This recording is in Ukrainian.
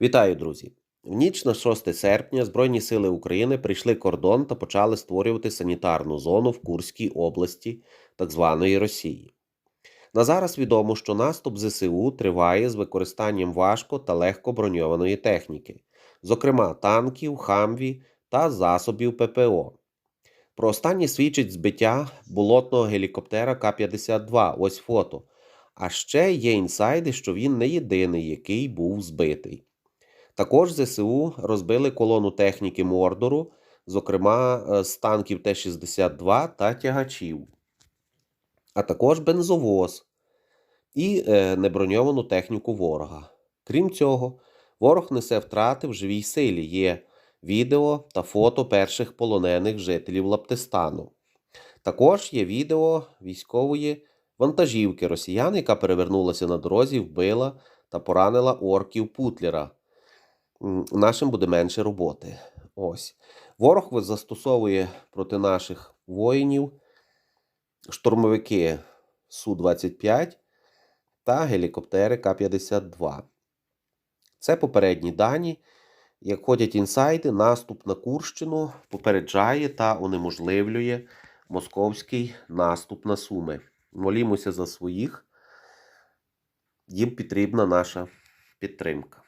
Вітаю, друзі! В ніч на 6 серпня Збройні сили України прийшли кордон та почали створювати санітарну зону в Курській області так званої Росії. На зараз відомо, що наступ ЗСУ триває з використанням важко та легко броньованої техніки, зокрема танків, хамві та засобів ППО. Про останнє свідчить збиття болотного гелікоптера К-52. Ось фото. А ще є інсайди, що він не єдиний, який був збитий. Також ЗСУ розбили колону техніки Мордору, зокрема е, з танків Т-62 та тягачів, а також бензовоз і е, неброньовану техніку ворога. Крім цього, ворог несе втрати в живій силі. Є відео та фото перших полонених жителів Лаптистану. Також є відео військової вантажівки росіян, яка перевернулася на дорозі, вбила та поранила орків Путлера. Нашим буде менше роботи. Ось. Ворог застосовує проти наших воїнів штурмовики Су-25 та гелікоптери К-52. Це попередні дані. Як ходять інсайди, наступ на Курщину попереджає та унеможливлює московський наступ на Суми. Молімося за своїх. Їм потрібна наша підтримка.